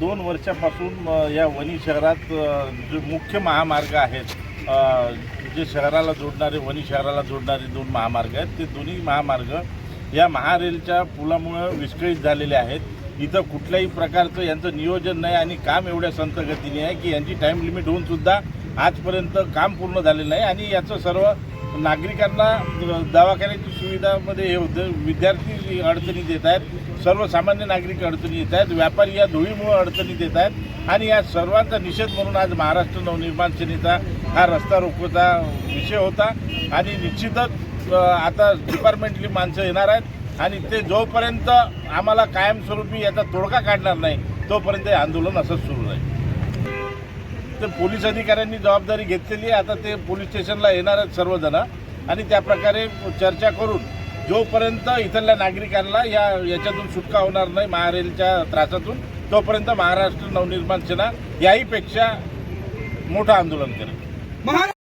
दोन वर्षापासून या वणी शहरात जे मुख्य महामार्ग आहेत जे शहराला जोडणारे वणी शहराला जोडणारे दोन महामार्ग आहेत. ते दोन्ही महामार्ग या महारेलच्या पुलामुळं विस्कळीत झालेले आहेत. इथं कुठल्याही प्रकारचं यांचं नियोजन नाही आणि काम एवढ्या संत गतीने आहे की यांची टाईम लिमिट होऊन सुद्धा आजपर्यंत काम पूर्ण झालेलं नाही. आणि याचं सर्व नागरिकांना दवाखान्याची सुविधामध्ये हे होतं. विद्यार्थी अडचणीत येत आहेत. सर्वसामान्य नागरिक अडचणी येत आहेत. व्यापारी या धुळीमुळे अडचणीत येत आहेत. आणि या सर्वांचा निषेध म्हणून आज महाराष्ट्र नवनिर्माण सेनेचा हा रस्ता रोखोचा विषय होता. आणि निश्चितच आता डिपार्टमेंटली माणसं येणार आहेत. आणि ते जोपर्यंत आम्हाला कायमस्वरूपी याचा तोडगा काढणार नाही तोपर्यंत हे आंदोलन असंच सुरू राहील. ते पोलीस अधिकाऱ्यांनी जबाबदारी घेतलेली आहे. आता ते पोलीस स्टेशनला येणार आहेत सर्वजण आणि त्या प्रकारे चर्चा करून जोपर्यंत इथल्या नागरिकांना या याच्यातून सुटका होणार नाही महारेलच्या त्रासातून तोपर्यंत महाराष्ट्र नवनिर्माण सेना याहीपेक्षा मोठं आंदोलन करेल.